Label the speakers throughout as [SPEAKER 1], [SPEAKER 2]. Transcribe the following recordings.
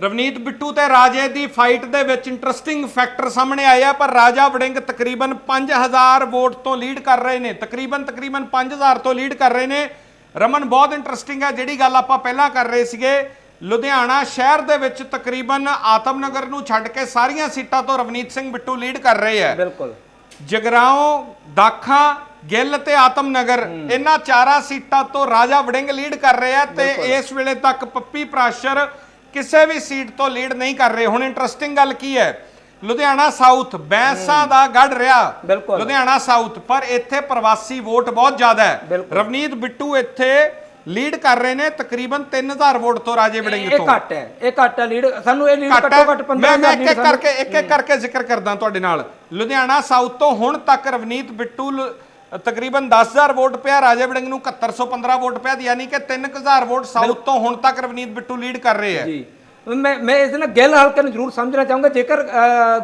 [SPEAKER 1] ਰਵਨੀਤ ਬਿੱਟੂ ਤੇ ਰਾਜੇ ਦੀ ਫਾਈਟ ਦੇ ਵਿੱਚ ਇੰਟਰਸਟਿੰਗ ਫੈਕਟਰ ਸਾਹਮਣੇ ਆਇਆ ਪਰ ਰਾਜਾ ਵੜਿੰਗ ਤਕਰੀਬਨ 5000 ਵੋਟ ਤੋਂ ਲੀਡ ਕਰ ਰਹੇ ਨੇ। ਤਕਰੀਬਨ ਤਕਰੀਬਨ 5000 ਤੋਂ ਲੀਡ ਕਰ ਰਹੇ ਨੇ। ਰਮਨ ਬਹੁਤ ਇੰਟਰਸਟਿੰਗ ਹੈ ਜਿਹੜੀ ਗੱਲ ਆਪਾਂ ਪਹਿਲਾਂ ਕਰ ਰਹੇ ਸੀਗੇ ਲੁਧਿਆਣਾ ਸ਼ਹਿਰ ਦੇ ਵਿੱਚ ਤਕਰੀਬਨ ਆਤਮਨਗਰ ਨੂੰ ਛੱਡ ਕੇ ਸਾਰੀਆਂ ਸੀਟਾਂ ਤੋਂ ਰਵਨੀਤ ਸਿੰਘ ਬਿੱਟੂ ਲੀਡ ਕਰ ਰਹੇ ਹੈ
[SPEAKER 2] ਬਿਲਕੁਲ।
[SPEAKER 1] ਜਗਰਾਉਂ ਦਾਖਾ ਗਿੱਲ ਤੇ ਆਤਮਨਗਰ ਇਹਨਾਂ ਚਾਰਾਂ ਸੀਟਾਂ ਤੋਂ ਰਾਜਾ ਵੜਿੰਗ ਲੀਡ ਕਰ ਰਹੇ ਤੇ ਇਸ ਵੇਲੇ ਤੱਕ ਪੱਪੀ ਪ੍ਰਾਸ਼ਰ ਕਿਸੇ ਵੀ ਸੀਟ ਤੋਂ ਲੀਡ ਨਹੀਂ ਕਰ ਰਹੇ। ਹੁਣ ਇੰਟਰਸਟਿੰਗ ਗੱਲ ਕੀ ਹੈ? ਲੁਧਿਆਣਾ ਸਾਊਥ ਬੈਂਸਾਂ ਦਾ ਗੜ ਰਿਹਾ। ਲੁਧਿਆਣਾ ਸਾਊਥ ਪਰ ਇੱਥੇ ਪ੍ਰਵਾਸੀ ਵੋਟ ਬਹੁਤ ਜ਼ਿਆਦਾ ਹੈ। ਰਵਨੀਤ ਬਿੱਟੂ ਇੱਥੇ ਲੀਡ ਕਰ ਰਹੇ ਨੇ ਤਕਰੀਬਨ 3000 ਵੋਟ ਤੋਂ ਰਾਜੇ ਵੜਿੰਗ
[SPEAKER 2] ਇਹ
[SPEAKER 1] ਤੋਂ।
[SPEAKER 2] ਘੱਟ ਹੈ ਇਹ ਘੱਟ ਹੈ ਲੀਡ ਸਾਨੂੰ ਇਹ ਲੀਡ
[SPEAKER 1] ਘੱਟ
[SPEAKER 2] ਘੱਟੋ
[SPEAKER 1] ਹੈ।
[SPEAKER 2] ਘੱਟ 15
[SPEAKER 1] ਮੈਂ ਇੱਕ ਇੱਕ ਕਰਕੇ ਇੱਕ ਇੱਕ ਕਰਕੇ ਜ਼ਿਕਰ ਕਰਦਾ ਤੁਹਾਡੇ ਨਾਲ। ਲੁਧਿਆਣਾ ਸਾਊਥ ਤੋਂ ਹੁਣ ਤੱਕ ਰਵਨੀਤ ਬਿੱਟੂ ਤਕਰੀਬਨ 10000 ਵੋਟ ਪਿਆ ਰਾਜੇ ਵੜਿੰਗ ਨੂੰ 7115 ਵੋਟ ਪਿਆ ਯਾਨੀ ਕਿ 3000 ਵੋਟ ਸਾਊਥ ਤੋਂ ਹੁਣ ਤੱਕ ਰਵਨੀਤ ਬਿੱਟੂ ਲੀਡ ਕਰ ਰਹੇ ਹੈ।
[SPEAKER 2] ਜੀ। ਮੈਂ ਮੈਂ ਇਸ ਨਾਲ ਗਿੱਲ ਹਲਕੇ ਨੂੰ ਜ਼ਰੂਰ ਸਮਝਣਾ ਚਾਹੂੰਗਾ ਜੇਕਰ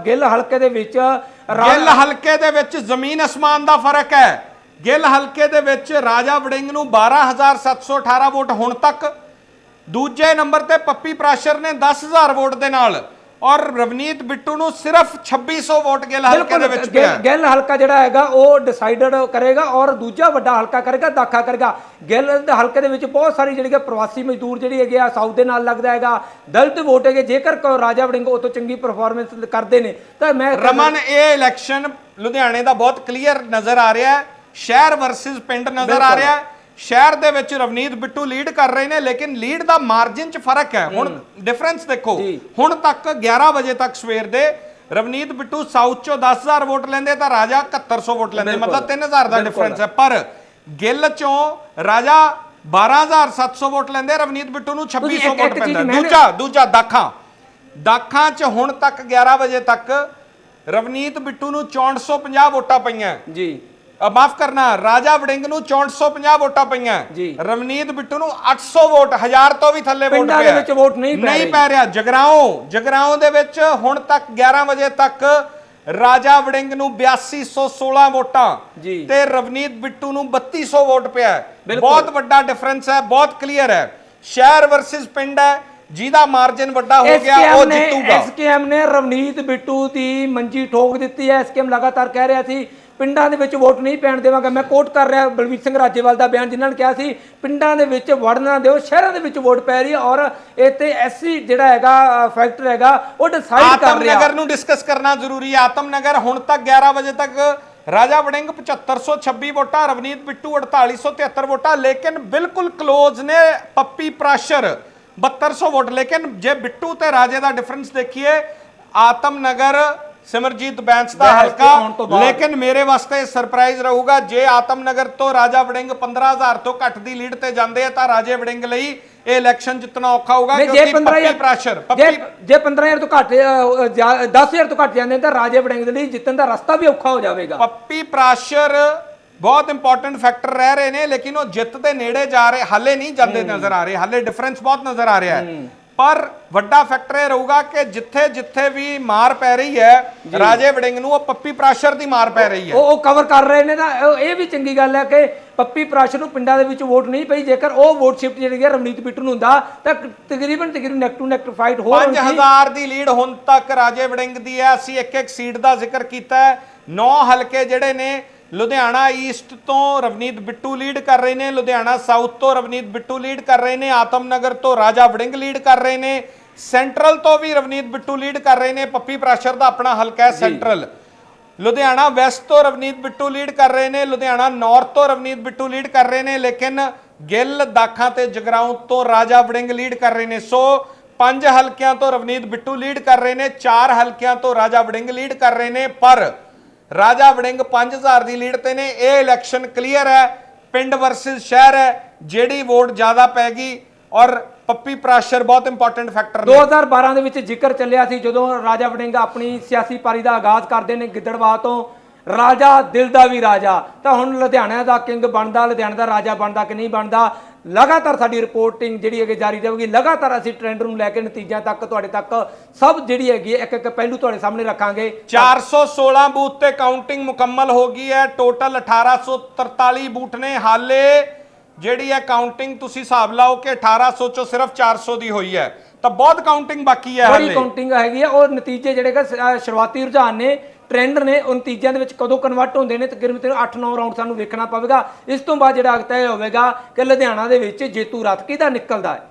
[SPEAKER 2] ਗਿੱਲ ਹਲਕੇ ਦੇ ਵਿੱਚ
[SPEAKER 1] ਗਿੱਲ ਹਲਕੇ ਦੇ ਵਿੱਚ ਜ਼ਮੀਨ ਅਸਮਾਨ ਦਾ ਫ਼ਰਕ ਹੈ। ਗਿੱਲ ਹਲਕੇ ਦੇ ਵਿੱਚ ਰਾਜਾ ਵੜਿੰਗ ਨੂੰ 12718 ਵੋਟ ਹੁਣ ਤੱਕ। ਦੂਜੇ ਨੰਬਰ ਤੇ ਪੱਪੀ ਪ੍ਰਾਸ਼ਰ ਨੇ 10000 ਵੋਟ ਦੇ ਨਾਲ। ਔਰ ਰਵਨੀਤ ਬਿੱਟੂ ਨੂੰ ਸਿਰਫ 2600 ਵੋਟ ਗਿੱਲ ਹਲਕੇ ਦੇ ਵਿੱਚ ਪਿਆ।
[SPEAKER 2] ਗਿੱਲ ਹਲਕਾ ਜਿਹੜਾ ਹੈਗਾ ਉਹ ਡਿਸਾਈਡਡ ਕਰੇਗਾ ਔਰ ਦੂਜਾ ਵੱਡਾ ਹਲਕਾ ਕਰੇਗਾ ਦਾਖਾ ਕਰੇਗਾ। ਗਿੱਲ ਦੇ ਹਲਕੇ ਦੇ ਵਿੱਚ ਬਹੁਤ ਸਾਰੀ ਜਿਹੜੀ ਕਿ ਪ੍ਰਵਾਸੀ ਮਜ਼ਦੂਰ ਜਿਹੜੀ ਹੈਗੇ ਆ ਸਾਊਥ ਦੇ ਨਾਲ ਲੱਗਦਾ ਹੈਗਾ ਦਲਿਤ ਵੋਟ ਹੈਗੇ ਜੇਕਰ ਰਾਜਾ ਵੜਿੰਗ ਉਹ ਤੋਂ ਚੰਗੀ ਪਰਫਾਰਮੈਂਸ ਕਰਦੇ ਨੇ ਤਾਂ ਮੈਂ
[SPEAKER 1] ਰਮਨ ਇਹ ਇਲੈਕਸ਼ਨ ਲੁਧਿਆਣੇ ਦਾ ਬਹੁਤ ਕਲੀਅਰ ਨਜ਼ਰ ਆ ਰਿਹਾ ਹੈ। ਸ਼ਹਿਰ ਵਰਸਸ ਪਿੰਡ ਨਜ਼ਰ ਆ ਰਿਹਾ ਹੈ। ਸ਼ਹਿਰ ਦੇ ਵਿੱਚ ਰਵਨੀਤ ਬਿੱਟੂ ਲੀਡ ਕਰ ਰਹੇ ਨੇ ਲੇਕਿਨ ਲੀਡ ਦਾ ਮਾਰਜਿਨ 'ਚ ਫ਼ਰਕ ਹੈ। ਹੁਣ ਡਿਫਰੈਂਸ ਦੇਖੋ। ਹੁਣ ਤੱਕ 11 ਵਜੇ ਤੱਕ ਸਵੇਰ ਦੇ ਰਵਨੀਤ ਬਿੱਟੂ ਸਾਊਥ 'ਚੋਂ 10000 ਵੋਟ ਲੈਂਦੇ ਤਾਂ ਰਾਜਾ 7100 ਵੋਟ ਲੈਂਦੇ। ਮਤਲਬ 3000 ਦਾ। ਡਿਫਰੈਂਸ ਹੈ। ਪਰ ਗਿੱਲ 'ਚੋਂ ਰਾਜਾ 12700 ਵੋਟ ਲੈਂਦੇ ਰਵਨੀਤ ਬਿੱਟੂ ਨੂੰ 2600
[SPEAKER 2] ਇੱਕ-
[SPEAKER 1] ਵੋਟ ਪੈਂਦਾ। ਦੂਜਾ ਦੂਜਾ ਦਾਖਾਂ। ਦਾਖਾਂ 'ਚ ਹੁਣ ਤੱਕ 11 ਵਜੇ ਤੱਕ ਰਵਨੀਤ ਬਿੱਟੂ ਨੂੰ 6450 ਵੋਟਾਂ ਪਈਆਂ।
[SPEAKER 2] ਜੀ।
[SPEAKER 1] ਮਾਫ ਕਰਨਾ ਰਾਜਾ ਵੜਿੰਗ ਨੂੰ 6450 ਵੋਟਾਂ ਪਈਆਂ। ਰਵਨੀਤ ਬਿੱਟੂ ਨੂੰ 800 ਵੋਟ 1000 ਤੋਂ ਵੀ ਥੱਲੇ ਵੋਟ
[SPEAKER 2] ਪਿੰਡਾਂ ਦੇ ਵਿੱਚ ਵੋਟ ਨਹੀਂ ਪੈ
[SPEAKER 1] ਨਹੀਂ। ਪੈ ਰਿਹਾ ਜਗਰਾਉਂ ਜਗਰਾਉਂ ਦੇ ਵਿੱਚ ਹੁਣ ਤੱਕ 11 ਵਜੇ ਤੱਕ ਰਾਜਾ ਵੜਿੰਗ ਨੂੰ 8216 ਵੋਟਾਂ। ਤੇ ਰਵਨੀਤ ਬਿੱਟੂ ਨੂੰ 3200 ਵੋਟ ਪਿਆ। ਬਹੁਤ ਵੱਡਾ ਡਿਫਰੈਂਸ ਹੈ ਬਹੁਤ ਕਲੀਅਰ ਹੈ ਸ਼ਹਿਰ ਵਰਸਸ ਪਿੰਡ ਹੈ ਜਿਹਦਾ ਮਾਰਜਨ ਵੱਡਾ ਹੋ ਗਿਆ ਉਹ ਜਿੱਤੂਗਾ
[SPEAKER 2] ਐਸਕੇਐਮ ਨੇ ਰਵਨੀਤ ਬਿੱਟੂ ਦੀ ਮੰਜੀ ਠੋਕ ਦਿੱਤੀ ਹੈ ਐਸਕੇਐਮ ਲਗਾਤਾਰ ਕਹਿ ਰਿਹਾ ਸੀ ਪਿੰਡਾਂ ਦੇ ਵਿੱਚ ਵੋਟ ਨਹੀਂ ਪੈਣ ਦੇਵਾਂਗਾ। ਮੈਂ ਕੋਟ ਕਰ ਰਿਹਾ ਬਲਵੀਰ ਸਿੰਘ ਰਾਜੇਵਾਲ ਦਾ ਬਿਆਨ, ਜਿਨ੍ਹਾਂ ਨੇ ਕਿਹਾ ਸੀ, ਪਿੰਡਾਂ ਦੇ ਵਿੱਚ ਵੜਨਾ ਦਿਓ, ਸ਼ਹਿਰਾਂ ਦੇ ਵਿੱਚ ਵੋਟ ਪੈ ਰਹੀ ਹੈ ਔਰ ਇੱਥੇ ਤੇ ਐਸਸੀ ਜਿਹੜਾ ਹੈਗਾ, ਫੈਕਟਰ ਹੈਗਾ, ਉਹ ਡਿਸਾਈਡ ਕਰ ਰਿਹਾ।
[SPEAKER 1] ਆਤਮਨਗਰ ਨੂੰ ਡਿਸਕਸ ਕਰਨਾ ਜ਼ਰੂਰੀ ਹੈ। ਆਤਮਨਗਰ ਹੁਣ ਤੱਕ 11 ਵਜੇ ਤੱਕ ਰਾਜਾ ਵੜਿੰਗ 7526 ਵੋਟਾਂ, ਰਵਨੀਤ ਬਿੱਟੂ 4873 ਵੋਟਾਂ, ਲੇਕਿਨ ਬਿਲਕੁਲ ক্লোਜ਼ ਨੇ ਪੱਪੀ ਪ੍ਰਾਸ਼ਰ। 7200 ਵੋਟ। ਲੇਕਿਨ ਜੇ ਬਿੱਟੂ ਤੇ ਰਾਜੇ ਦਾ ਡਿਫਰੈਂਸ ਦੇਖੀਏ, ਆਤਮਨਗਰ ਸਿਮਰਜੀਤ ਬੈਂਸ ਦਾ ਹਲਕਾ। ਲੇਕਿਨ ਮੇਰੇ ਵਾਸਤੇ ਸਰਪ੍ਰਾਈਜ਼ ਰਹੂਗਾ ਜੇ ਆਤਮਨਗਰ ਤੋਂ ਰਾਜਾ ਵੜਿੰਗ 15000 ਤੋਂ ਘੱਟ ਦੀ ਲੀਡ ਤੇ ਜਾਂਦੇ ਆ ਤਾਂ ਰਾਜੇ ਵੜਿੰਗ ਲਈ ਇਹ ਇਲੈਕਸ਼ਨ ਜਿੱਤਣਾ ਔਖਾ ਹੋਊਗਾ ਕਿਉਂਕਿ
[SPEAKER 2] 15000
[SPEAKER 1] ਪੱਪੀ ਪ੍ਰਾਸ਼ਰ
[SPEAKER 2] ਜੇ
[SPEAKER 1] ਪੱਪੀ
[SPEAKER 2] ਜੇ 15000 ਤੋਂ ਘੱਟ ਅ, ਅ, ਜਾ- 10000 ਤੋਂ ਘੱਟ ਜਾਂਦੇ ਤਾਂ ਰਾਜੇ ਵੜਿੰਗ ਦੇ ਲਈ ਜਿੱਤਣ ਦਾ ਰਸਤਾ ਵੀ ਔਖਾ ਹੋ ਜਾਵੇਗਾ।
[SPEAKER 1] ਪੱਪੀ ਪ੍ਰਾਸ਼ਰ ਬਹੁਤ ਇੰਪੋਰਟੈਂਟ ਫੈਕਟਰ ਰਹਿ ਰਹੇ ਨੇ ਲੇਕਿਨ ਉਹ ਜਿੱਤ ਦੇ ਨੇੜੇ ਜਾ ਰਹੇ ਹਾਲੇ ਨਹੀਂ ਜਾਂਦੇ ਨਜ਼ਰ ਆ ਰਹੇ ਹਾਲੇ ਡਿਫਰੈਂਸ ਬਹੁਤ ਨਜ਼ਰ ਆ ਰਿਹਾ ਹੈ। ਪਰ ਵੱਡਾ ਫੈਕਟਰ ਇਹ ਰਹੂਗਾ ਕਿ ਜਿੱਥੇ ਜਿੱਥੇ ਵੀ ਮਾਰ ਪੈ ਰਹੀ ਹੈ ਰਾਜੇ ਵੜਿੰਗ ਨੂੰ ਉਹ ਪੱਪੀ ਪ੍ਰਾਸ਼ਰ ਦੀ ਮਾਰ ਪੈ ਰਹੀ ਹੈ।
[SPEAKER 2] ਉਹ ਉਹ ਕਵਰ ਕਰ ਰਹੇ ਨੇ ਤਾਂ ਇਹ ਵੀ ਚੰਗੀ ਗੱਲ ਹੈ ਕਿ ਪੱਪੀ ਪ੍ਰਾਸ਼ਰ ਨੂੰ ਪਿੰਡਾਂ ਦੇ ਵਿੱਚ ਵੋਟ ਨਹੀਂ ਪਈ। ਜੇਕਰ ਉਹ ਵੋਟ ਸ਼ਿਫਟ ਜਿਹੜੀ ਹੈ ਰਵਨੀਤ ਬਿੱਟੂ ਨੂੰ ਹੁੰਦਾ ਤਾਂ ਤਕਰੀਬਨ ਤਕਰੀਬਨ ਨੈਕ ਟੂ ਨੈਕ ਫਾਈਟ ਹੋ ਰਹੀ ਸੀ।
[SPEAKER 1] 5000 ਦੀ ਲੀਡ ਹੁਣ ਤੱਕ ਰਾਜੇ ਵੜਿੰਗ ਦੀ ਹੈ। ਅਸੀਂ ਇੱਕ ਇੱਕ ਸੀਟ ਦਾ ਜ਼ਿਕਰ ਕੀਤਾ ਹੈ। 9 ਹਲਕੇ ਜਿਹੜੇ ਨੇ ਲੁਧਿਆਣਾ ਈਸਟ ਤੋਂ ਰਵਨੀਤ ਬਿੱਟੂ ਲੀਡ ਕਰ ਰਹੇ ਨੇ ਲੁਧਿਆਣਾ ਸਾਊਥ ਤੋਂ ਰਵਨੀਤ ਬਿੱਟੂ ਲੀਡ ਕਰ ਰਹੇ ਨੇ ਆਤਮਨਗਰ ਤੋਂ ਰਾਜਾ ਵੜਿੰਗ ਲੀਡ ਕਰ ਰਹੇ ਨੇ ਸੈਂਟਰਲ ਤੋਂ ਵੀ ਰਵਨੀਤ ਬਿੱਟੂ ਲੀਡ ਕਰ ਰਹੇ ਨੇ ਪੱਪੀ ਪ੍ਰਾਸ਼ਰ ਦਾ ਆਪਣਾ ਹਲਕਾ ਹੈ ਸੈਂਟਰਲ ਲੁਧਿਆਣਾ ਵੈਸਟ ਤੋਂ ਰਵਨੀਤ ਬਿੱਟੂ ਲੀਡ ਕਰ ਰਹੇ ਨੇ ਲੁਧਿਆਣਾ ਨਾਰਥ ਤੋਂ ਰਵਨੀਤ ਬਿੱਟੂ ਲੀਡ ਕਰ ਰਹੇ ਨੇ ਲੇਕਿਨ ਗਿੱਲ ਦਾਖਾਂ ਤੇ ਜਗਰਾਉਂ ਤੋਂ ਰਾਜਾ ਵੜਿੰਗ ਲੀਡ ਕਰ ਰਹੇ ਨੇ। ਸੋ ਪੰਜ ਹਲਕਿਆਂ ਤੋਂ ਰਵਨੀਤ ਬਿੱਟੂ ਲੀਡ ਕਰ ਰਹੇ ਨੇ ਚਾਰ ਹਲਕਿਆਂ ਤੋਂ ਰਾਜਾ ਵੜਿੰਗ ਲੀਡ ਕਰ ਰਹੇ ਨੇ ਪਰ ਰਾਜਾ ਵੜਿੰਗ 5000 ਦੀ ਲੀਡ ਤੇ ਨੇ। ਇਹ ਇਲੈਕਸ਼ਨ ਕਲੀਅਰ ਹੈ। ਪਿੰਡ ਵਰਸਸ ਸ਼ਹਿਰ ਹੈ, ਜਿਹੜੀ ਵੋਟ ਜ਼ਿਆਦਾ ਪੈ ਗਈ ਔਰ ਪੱਪੀ ਪ੍ਰੈਸ਼ਰ ਬਹੁਤ ਇੰਪੋਰਟੈਂਟ ਫੈਕਟਰ ਨੇ।
[SPEAKER 2] 2012 ਦੇ ਵਿੱਚ ਜ਼ਿਕਰ ਚੱਲਿਆ ਸੀ ਜਦੋਂ ਰਾਜਾ ਵੜਿੰਗ ਆਪਣੀ ਸਿਆਸੀ ਪਾਰੀ ਦਾ ਆਗਾਜ਼ ਕਰਦੇ ਨੇ ਗਿੱਦੜਵਾ ਤੋਂ। ਰਾਜਾ ਦਿਲ ਦਾ ਵੀ ਰਾਜਾ। ਤਾਂ ਹੁਣ ਲੁਧਿਆਣਾ ਦਾ ਕਿੰਗ ਬਣਦਾ, ਲੁਧਿਆਣਾ ਦਾ ਰਾਜਾ ਬਣਦਾ ਕਿ ਨਹੀਂ ਬਣਦਾ? ਲਗਾਤਾਰ ਸਾਡੀ ਰਿਪੋਰਟਿੰਗ ਜਿਹੜੀ ਹੈਗੀ ਜਾਰੀ ਰਹੇਗੀ ਲਗਾਤਾਰ ਅਸੀਂ ਟ੍ਰੈਂਡ ਨੂੰ ਲੈ ਕੇ ਨਤੀਜਿਆਂ ਤੱਕ ਤੁਹਾਡੇ ਤੱਕ ਸਭ ਜਿਹੜੀ ਹੈਗੀ ਹੈ, ਇੱਕ ਇੱਕ ਪਹਿਲੂ ਤੁਹਾਡੇ ਸਾਹਮਣੇ ਰੱਖਾਂਗੇ।
[SPEAKER 1] 416 ਬੂਥ ਤੇ ਕਾਊਂਟਿੰਗ ਮੁਕੰਮਲ ਹੋ ਗਈ ਹੈ। ਟੋਟਲ 1843 ਬੂਥ ਨੇ। ਹਾਲੇ ਜਿਹੜੀ ਹੈ ਕਾਊਂਟਿੰਗ ਤੁਸੀਂ ਹਿਸਾਬ ਲਾਓ ਕਿ 1800 ਚੋਂ ਸਿਰਫ 400 ਦੀ ਹੋਈ ਹੈ। ਤਾਂ ਬਹੁਤ ਕਾਊਂਟਿੰਗ ਬਾਕੀ ਹੈ
[SPEAKER 2] ਬੜੀ
[SPEAKER 1] ਹਾਲੇ।
[SPEAKER 2] ਕਾਊਂਟਿੰਗ ਹੈਗੀ ਆ ਉਹ ਨਤੀਜੇ ਜਿਹੜੇ ਕਿ ਸ਼ੁਰੂਆਤੀ ਰੁਝਾਨ ਨੇ। ਟ੍ਰੈਂਡ ਨੇ ਉਹ ਨਤੀਜਿਆਂ ਦੇ ਵਿੱਚ ਕਦੋਂ ਕਨਵਰਟ ਹੁੰਦੇ ਨੇ ਤਕਰੀਬਨ ਤੈਨੂੰ 8-9 ਰਾਊਂਡ ਸਾਨੂੰ ਵੇਖਣਾ ਪਵੇਗਾ। ਇਸ ਤੋਂ ਬਾਅਦ ਜਿਹੜਾ ਤੈਅ ਹੋਵੇਗਾ ਕਿ ਲੁਧਿਆਣਾ ਦੇ ਵਿੱਚ ਜੇਤੂ ਰਥ ਕਿਹਦਾ ਨਿਕਲਦਾ ਹੈ?